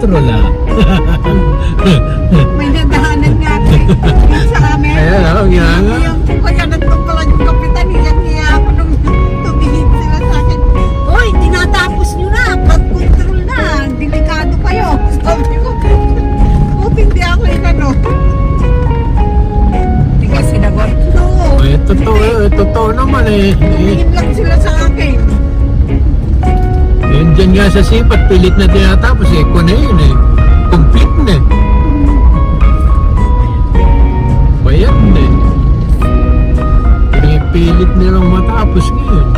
control yun nga sa sipat, pilit na tinatapos eh. Kung na yun eh. Complete na eh. Bayad na eh. Pinipilit nilang matapos ngayon.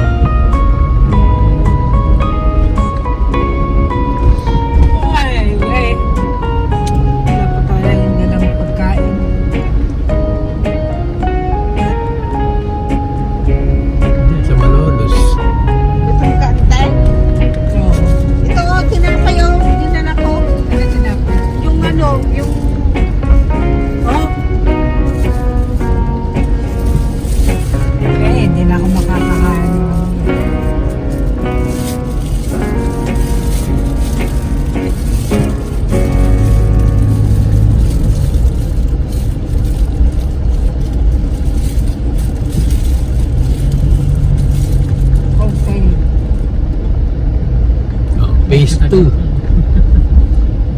2.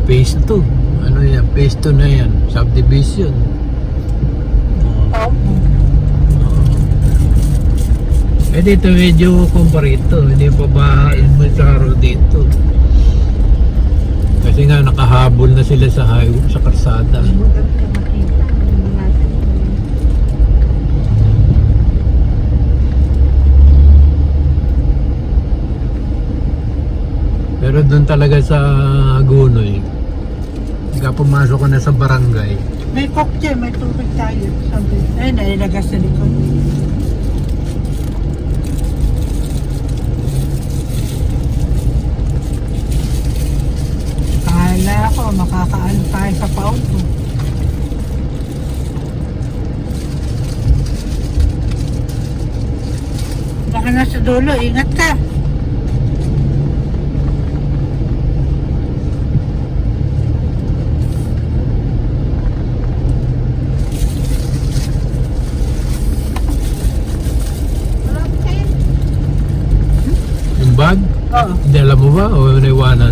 phase 2. Ano yan? Phase 2 na yan. Subdivision. Oh. Eh dito medyo komparito. Hindi pa bahain mo sa araw dito. Kasi nga nakahabol na sila sa highway, sa karsada. Maganda ka makita. Hindi natin. Pero doon talaga sa Agunoy, pagka pumasok ka na sa barangay, May cocktail, may tubig tayo. Sabi. Ay, nailagas sa likod. Kala ko, makakaano tayo sa pauto. Baka nasa dulo, ingat ka. yung bag, Oo. Dala mo ba o naiwanan?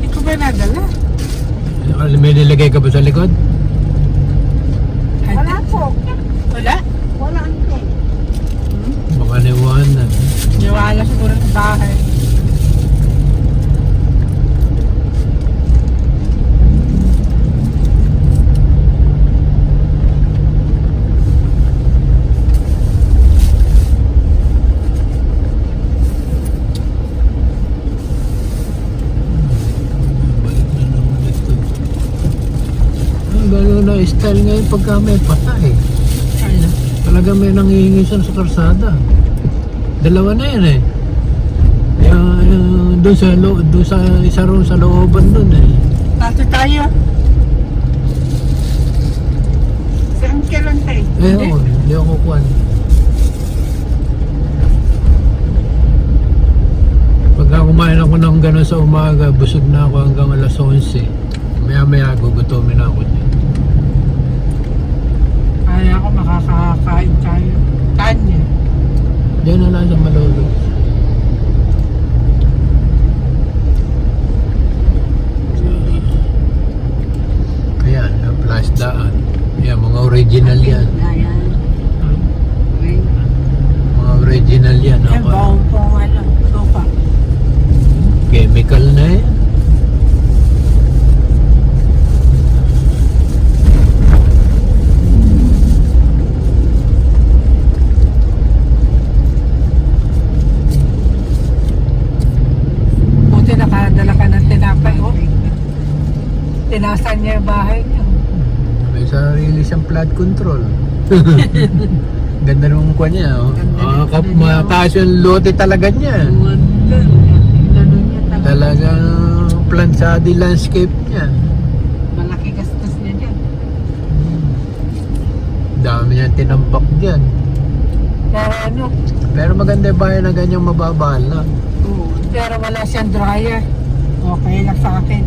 Hindi ko ba nadala? May nilagay ka ba sa likod? Wala po. Wala? Wala ante. Baka naiwanan. Niwala siguro sa bahay. Balik na naman ito. Ang na style ngayon pagka may patay. Ano? Talaga may nangihingisan sa karsada. Dalawa na yan eh. Kaya uh, doon sa, lo, doon sa isa roon sa looban doon eh. Tato tayo. Si Uncle Ante. Eh, oo, hindi ako kuwan. Pagka kumain ako ng gano'n sa umaga, busog na ako hanggang alas 11. Maya maya gugutomin ako ako makakakain tayo. Kanya. Diyan na lang sa Malolo. Ayan, yung plus daan. Yan, mga original yan. Ayan. Mga original yan. Yan, Ako, baong pong ano, sopa. chemical na eh. Buti nakadala ka ng tinapay, oh. Tinasan niya yung bahay niya. May sarili siyang flood control. Ganda nung kuha niya. Oh. Ganda Ah, kap, niya, oh. mataas yung lote talaga niya. Wanda. Inano niya talaga. Talagang plansadi landscape niya. Malaki gastos niya dyan. Dami niyang tinampak dyan. Pero ano, Pero maganda yung bahay na ganyang mababahal na. oo. pero wala siyang dryer. Okay lang sa akin.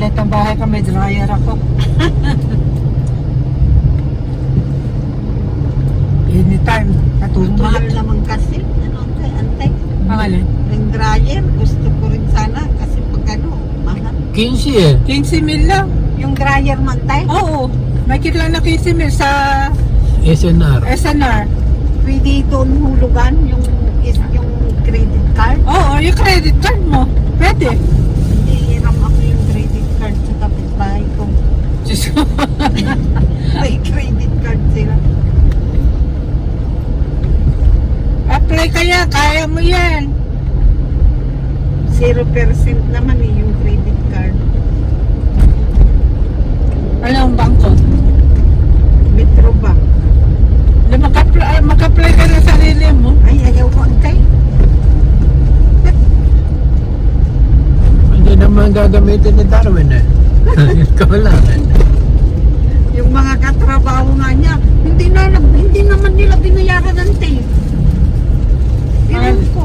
Maliit ang bahay ko, may dryer ako. Anytime, Ang natutulog. mahal naman kasi. Ano, ante, ante. Pangalan? Yung dryer, gusto ko rin sana kasi pag ano, mahal. 15 eh. 15 mil lang. Yung dryer man tayo, Oo. May lang na 15 mil sa SNR. SNR. pwede doon hulugan yung, is, yung credit card. Oo, yung credit card mo. Pwede. Hindi, hiram ako yung credit card sa kapitbahay ko. Diyos ko. May credit card sila. Apply kaya, kaya mo yan. 0% naman eh yung credit card. Anong bangko? Metro Bank. Na mag-apply, ah, mag-apply ka na sarili mo. Ay, ayaw ko antay. Hindi naman gagamitin ni Darwin eh. Ikaw lang. Yung mga katrabaho nga niya, hindi na hindi naman nila binayaran ng tape. Ay. ko.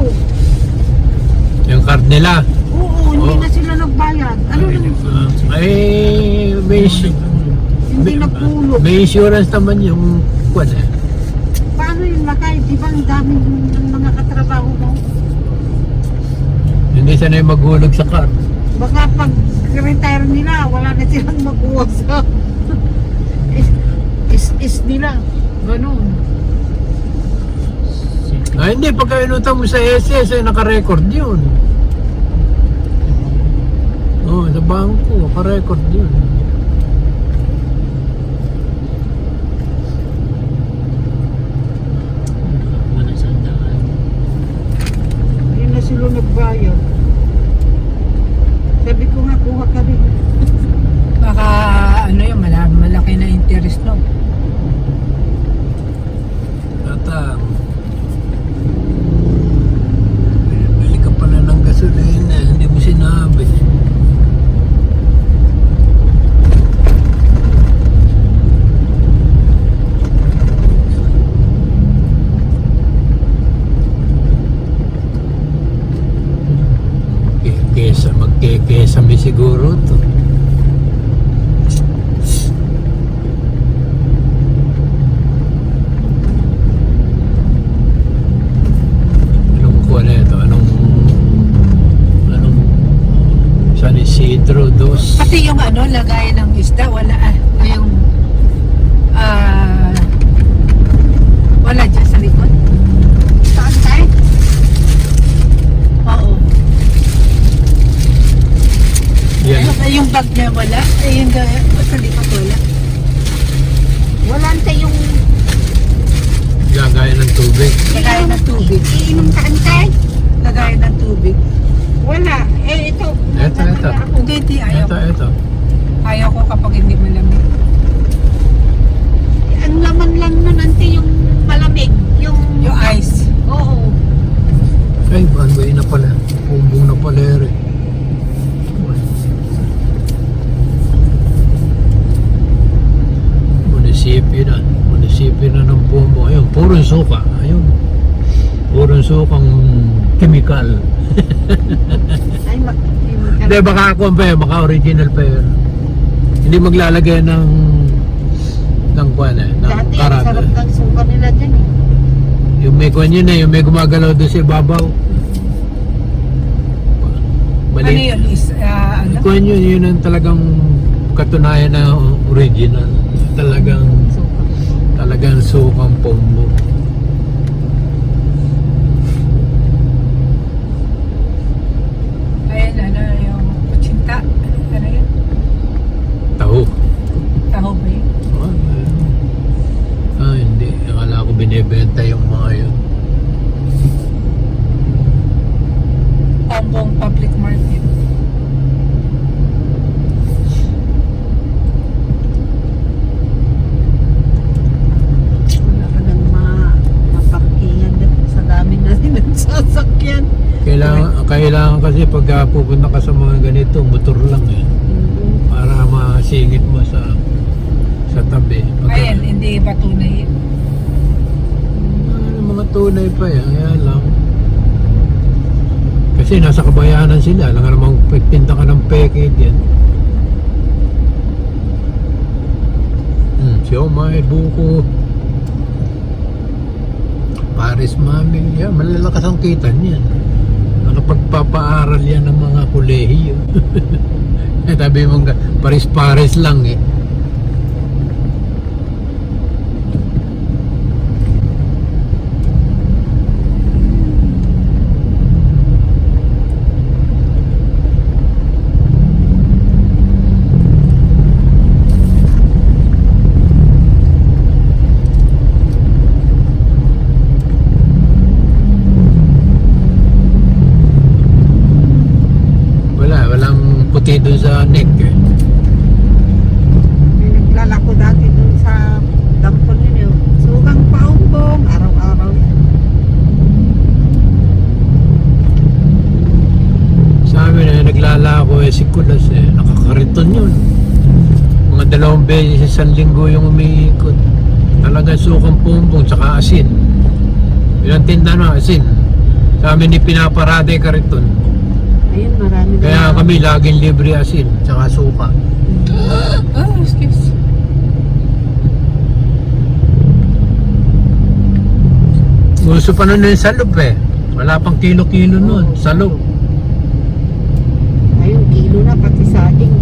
Yung card nila. Oo, hindi Oo. na sila nagbayad. Ano nang Ah, ay, may, hindi nagpulot. may insurance naman yung kwan eh. Paano yung lakay? Di ba ang daming ng mga katrabaho mo? Hindi sanay maghulog sa card. Baka pag retire nila, wala na silang makuha sa is, is, is nila. Ganun. Ah, hindi. Pagka inutang mo sa SS, ay nakarecord yun. Oh, sa bangko, nakarecord yun. Hindi na sila nagbayad. Sabi ko nga, kuha ka rin. Baka ano yun, malaki, malaki na interest no. Tatang. Bili ka pala ng gasolina, hindi mo sinabi. Kesa, magkekesame siguro to. Anong kuha na ito? Anong anong San Isidro dos? Pati yung ano, lagay ng isda, wala ah. Yung ah wala dyan sa likod. Saan tayo? Oo. Yan. Ay, yung bag niya wala. Ay, yung ga- sa likod wala. Wala tayo yung Gagaya ng tubig. Lagay ng tubig. iinom ka antay. Lagay ng tubig. Wala. Eh, ito. Ito, ito. Hindi, hindi. Ayaw. Ito, ito. Ayaw ko kapag hindi malamig. Ang laman lang nun, ante, yung malamig. Yung... Yung ice. Oo. Ay, banway na pala. Bumbong na pala ere. Munisipyo na. Munisipyo na ng Bumbo. Ayun, puro suka. Ayun. Puro sukang chemical. Ay, mag... Hindi, baka ako pa eh, baka original pa yun. Hindi maglalagay ng ng kwan eh, ng Dati, ang karami. sarap ng suka nila dyan eh. Yung may kwan yun eh, yung may gumagalaw doon sa ibabaw. Ano Mali. yun? Is, ah, ano? Kwan yun, yun ang talagang katunayan na original. Talagang, Suka. talagang sukang pombo. Ayan, ano, yung kutsinta. Ano yun? Taho. Taho ba yun? Ah, ah, hindi. Akala ko binibenta yung mga yun. Hong Public Market. Wala ka nang ma maparkingan sa dami na rin ng sasakyan. Kailangan, kailangan kasi pag pupunta ka sa mga ganito, motor lang eh. Para masingit mo sa sa tabi. Pagka- Ayan, hindi ba tunay yun? Ano, mga tunay pa yan, kaya lang. Kasi nasa kabayanan sila. Alam nga namang pagpinta ka ng peke yan. Hmm, siomay, buko. Paris Mami. Yan, malalakas ang kita niyan. Nakapagpapaaral yan ng mga kolehiyo. Sabi mo nga, Paris-Paris lang eh. Wala, walang puti doon sa neck eh. May naglalako dati dun sa dampon ninyo. Sugang paumbong, araw-araw yan. Sa amin eh, naglalako eh, si Kulas eh. Nakakariton yun. Mga dalawang beses isang linggo yung umiikot. Talaga sukang pumbong tsaka asin. Yun ang tinda ng asin. Sa amin ni pinaparada yung kariton. Ayun, marami na. Kaya kami laging libre asin tsaka suka. Oh, excuse. Gusto pa nun yung salop eh. Wala pang kilo-kilo nun. Salop. Ayun, kilo na, pati saging.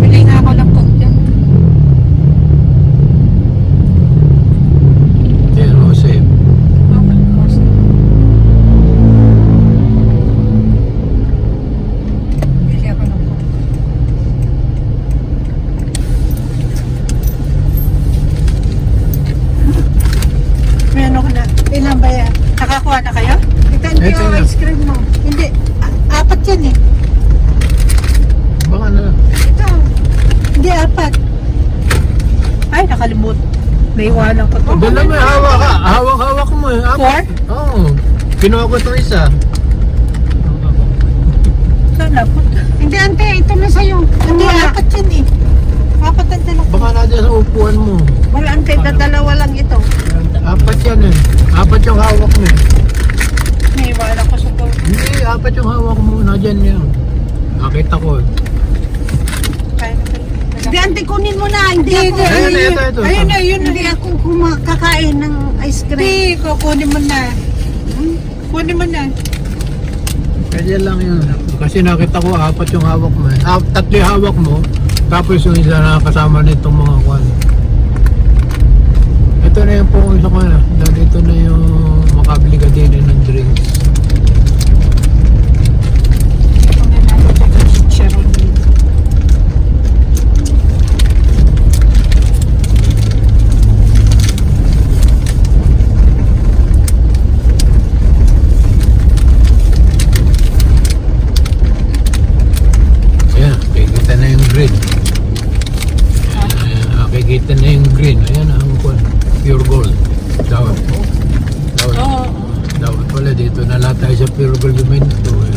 Pili nga ako ng coke dyan. Yan, Jose. Okay, course. Pili ako ng coke. May ano ka na, ilan ba yan? Nakakuha na kayo? Ito hindi Ito yung na. ice cream mo. Hindi, a- apat yan eh. Baka na. Ito, hindi apat. Ay, nakalimut. Naiwanan ko to. Dala mo, hawak ka. Hawak-hawak mo eh. Four? Oo. Kinuha ko itong isa. Saan napunta? Hindi, ante, ito na sa'yo. Hindi, apat yan eh. Apat ang dala. Baka na dyan sa upuan mo. Wala, ante, dalawa lang ito. Apat yan eh. Apat yung hawak mo. Naiwanan ko sa to. Hindi, apat yung hawak mo. Nadyan yan. Nakita ko. eh. Kaya na kayo. Hindi, ante, kunin mo na. Hindi ako. Hindi, Ayun na, ito, ito. Ayun na, yun na. Hindi ako kumakain ng ice Hindi, cream. kukunin mo na. Hmm? Kunin mo na. Kaya lang yun. Kasi nakita ko apat yung hawak mo. eh. Ah, tatlo yung hawak mo. Tapos yung isa na kasama nitong mga kwan. Ito na yung po isa ko na. Dahil ito na yung makabili ka din eh ng drinks. Kunin natin yung chicharon dito. Ayan, nakikita na yung green. Ayan, nakikita na yung green. Ayan ang kwan. Pure gold. Dawat. Dawat. Oo. Dapat pala dito na lahat tayo sa pure gold minto. Eh.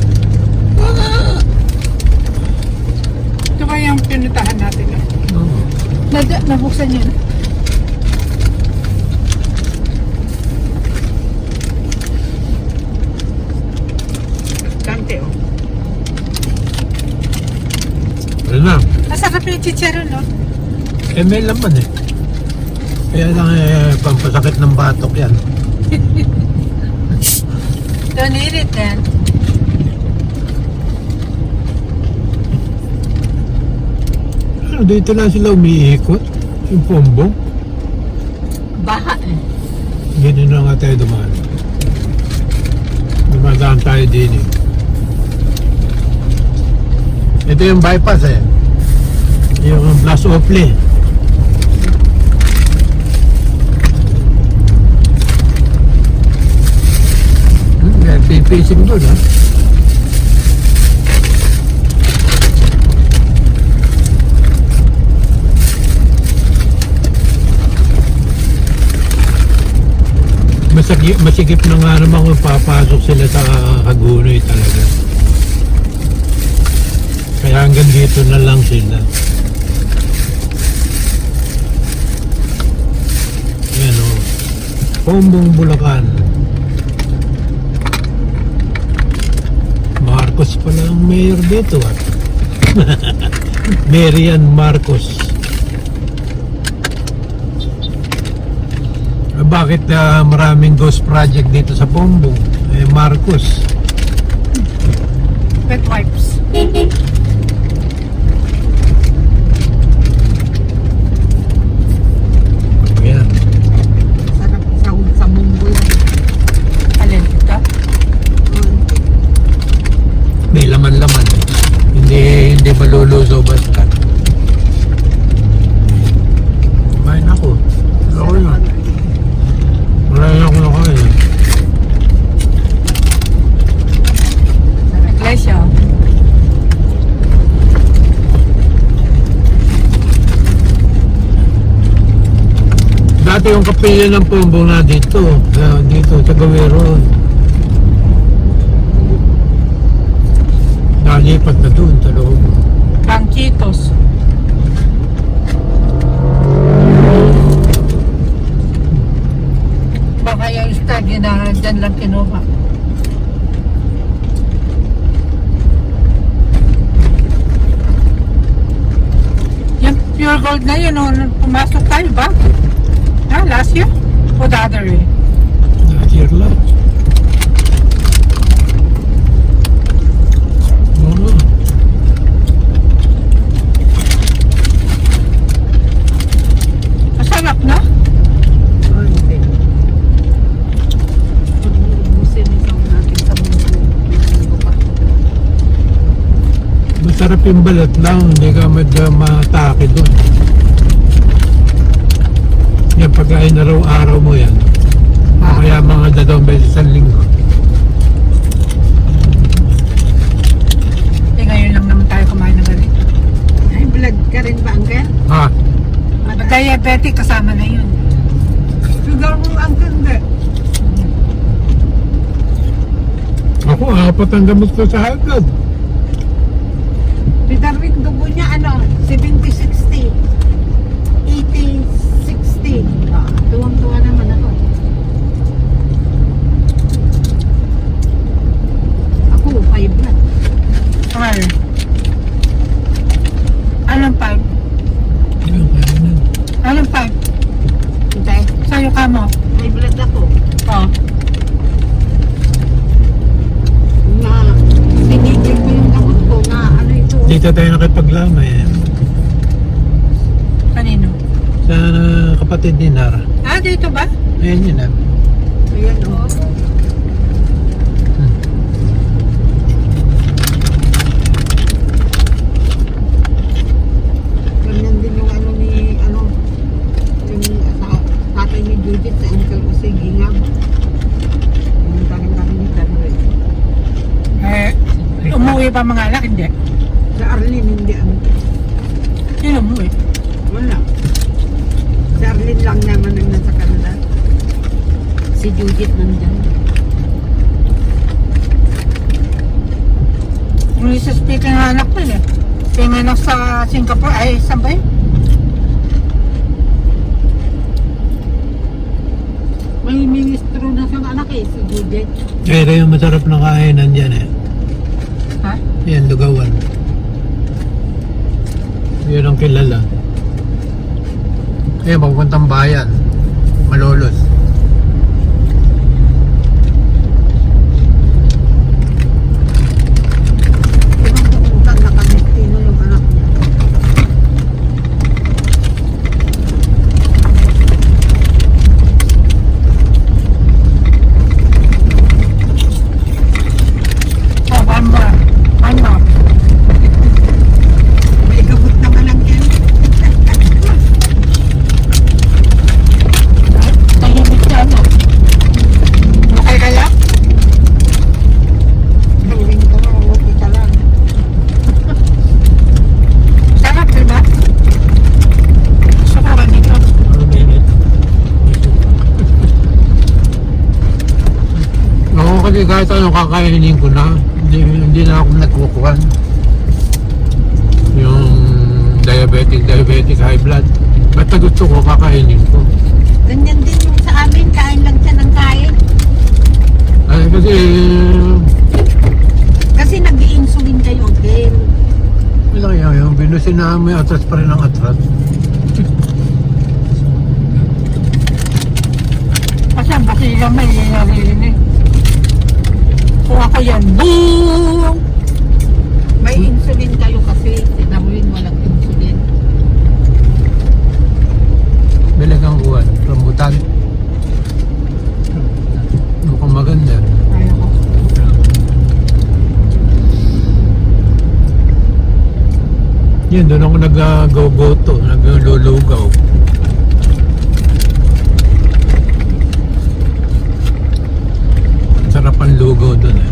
Ito ba yung pinuntahan natin? Eh? Oo. Nada, nabuksan yun. Kante, oh. Ano na? Masarap yung chicharon, no? Eh, may laman eh. Kaya lang eh, pampasakit ng batok yan. Don't eat it then. Ano, dito lang sila umiikot. Yung pombong. Baha eh. Ganyan na nga tayo dumaan. Dumadaan tayo din eh. Ito yung bypass eh. Yung Blas Ople. May pipising doon ha. Masagip, masigip na nga naman kung papasok sila sa Hagunoy talaga. Kaya hanggang dito na lang sila. Yan o. Pombong Bulacan. Marcos pala ang mayor dito ah. Marian Marcos. Eh, Bakit ah, maraming ghost project dito sa Pombong? Eh, Marcos. Pet wipes. Yan. Sarap sahod sa munggo yan. Alin ito? Mm. May laman-laman. Hindi hindi maluluso basta. Kumain ako. Ako na. Wala na ako nakain. Iglesia. Dati yung kapilya ng Pombong na dito. ah, dito sa Gawero. Nalipat na doon sa loob. Bangkitos. Baka yung study na dyan lang kinuha. Yung pure gold na yun, nung pumasok tayo ba? Ah, last year? O the other way? Last year lang. Oo. Masarap? Oh. Munggo pa. Masarap yung balat lang, hindi ka medyo matake doon. Yan, pagkain araw-araw mo yan. O kaya mga dalawang beses sa linggo. Eh, ngayon lang naman tayo kumain ng ganito. Ay, vlog ka rin ba, Angkel? Ha? Diabetic kasama na yun. Sugar mo, Angkel, hindi. Ako, apat ang gamot ko sa agad. Si Darwin, dugo niya, ano, 70-60. 80-60. Ah, tuwang-tuwa naman ako. Ako, 5 na. Well, anong pipe? Yan, kaya na. Anong pipe? Hindi. Sa'yo ka mo? May blood ako. Oh. Na, sinigil ko yung gamot ko na, ano ito. Dito tayo nakipaglamay. Eh. Kanino? Sa kapatid ni Nara. Ah, dito ba? Ayan yun ah. Ayan, oh. Hmm. Ganyan din yung ano ni, ano, yung sa, tatay ni Judith sa uncle ko si Gingab. Yung tanong kami ni Darwin. Eh, umuwi pa mga anak, hindi. Sa Arlene, hindi ano. Sino umuwi? Wala. Si Arlene lang naman ang nasa Canada. Si Judith nandyan. Yung isa speaking ng anak ko eh. Pinganak sa Singapore, ay, saan ba yun? May ministro na siyang anak eh, si Judith. Kaya yung masarap na kainan dyan eh. Ha? Yan, lugawan. Yun ang kilala. Kaya magpuntang bayan. Malolos. Ibang pupuntan na Kamistino yung anak niya. Oh, one more. One more. May gamot naman ang yan. Tahimik siya, ano? Okay ka lang? Darwin ko, okay ka lang. Sarap, diba? Gusto ko kanito. Ano minute? Kakainin ko na. Hindi, hindi na ako nagkukuhan. diabetic, diabetic, high blood. Basta gusto ko, kakainin ko. Ganyan din yung sa amin, kain lang siya ng kain. Ay, kasi, Kasi nag-insulin kayo din. wala kaya yung binusin namin, atras pa rin ang atras. Kasi ang basila may naririnig. Kung ako yan, boom! May insulin kayo kasi. Si Darwin walang insulin. Bilag ang uwan, rambutan. Mukhang maganda. Ayaw ko. Yan, doon ako nag-go-go-to, nag-lulugaw. Sarap ang lugaw doon eh.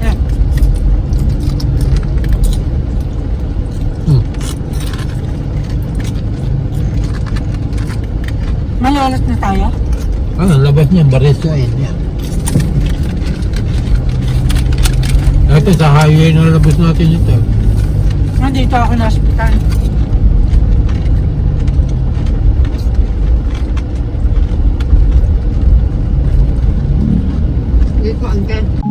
Yan. Hmm. Malalat na tayo. Ah, ang labas niya, Barisain yan. Ito, sa highway na labas natin ito. Nandito ako na hospital. Dito ang gan.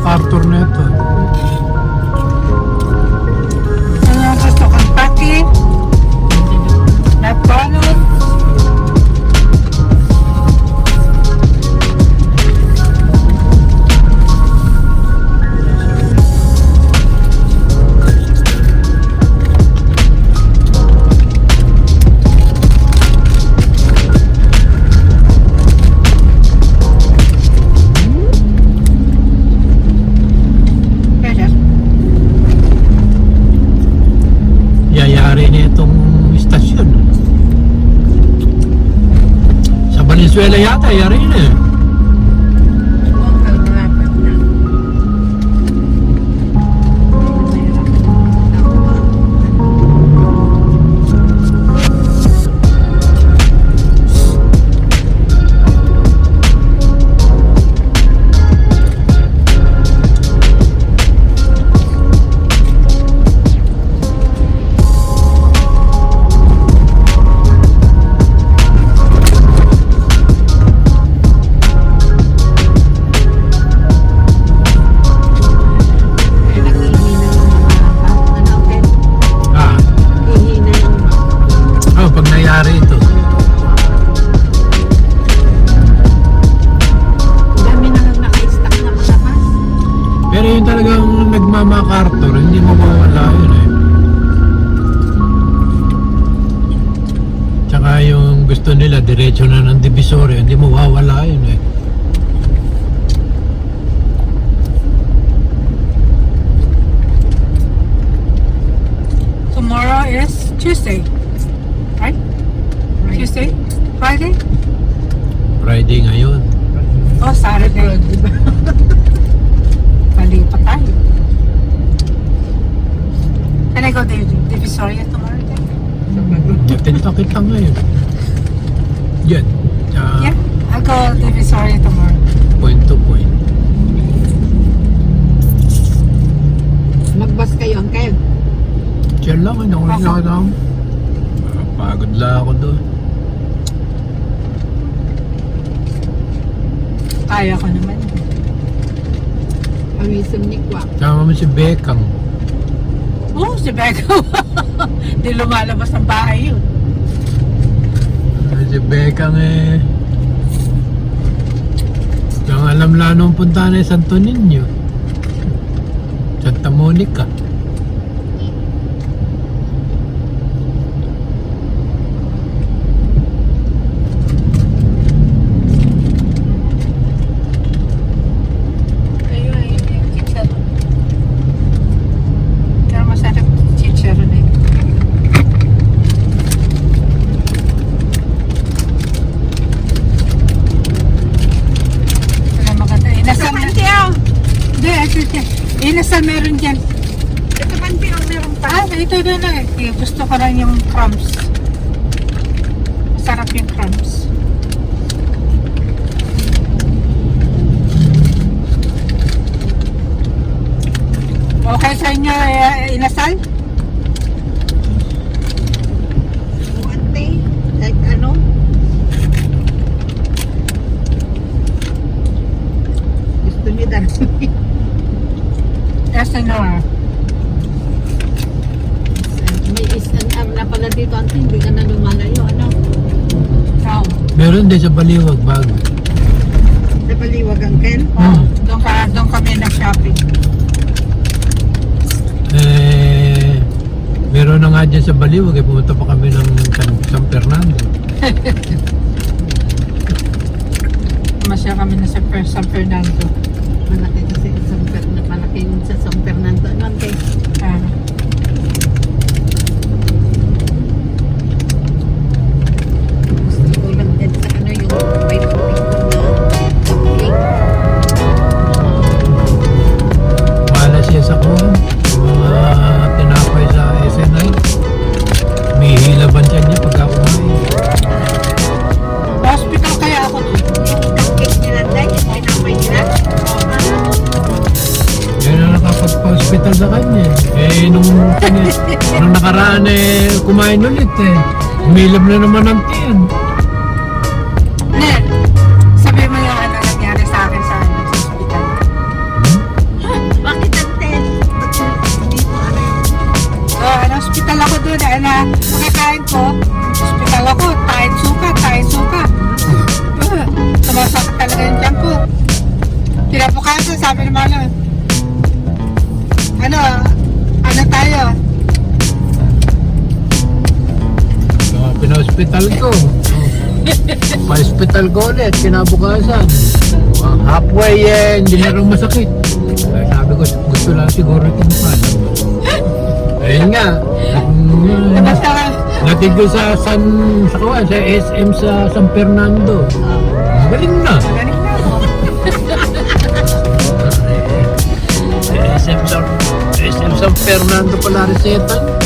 Ito, Si Bekang eh... Ang alam lang nung punta na Santo Niño. Santa Monica. Ayun, ayun yung chicharon. Pero masarap chicharon eh. Wala maganda. Inasal na. Kapanti oh. Hindi, ito siya. Inasal meron dyan. Ito panti oh, meron pa. Ah, ito na lang. eh. Gusto ko lang yung crumbs. Masarap yung crumbs. Okay sa inyo, eh, inasal? Buwante. Like ano? Gusto niya dahil. Yes, ano ah. May SNM na pala dito, ante. Hindi ka na lumalayo, ano? No. Meron din sa Baliwag bago. Sa Baliwag, Uncle. Oh, doon, ka, doon kami nag-shopping. Eh, meron na nga dyan sa Baliwag eh. Pumunta pa kami ng San, San Fernando. Masya kami na sa Per- San Fernando. Malaki kasi San Fernando. Malaki yun sa San Fernando. Ano, ante? Ah. Eh. Umilab na naman ang tiyan. Pina-hospital ko. Pa-hospital ko ulit, kinabukasan. Halfway eh, hindi na rin masakit. Kaya sabi ko, gusto lang siguro itong pan. Ayun nga. Mm, Basta, Natig ko sa San, sa kawan, sa SM sa San Fernando. Galing na. magaling na. SM sa SM San Fernando pala reseta.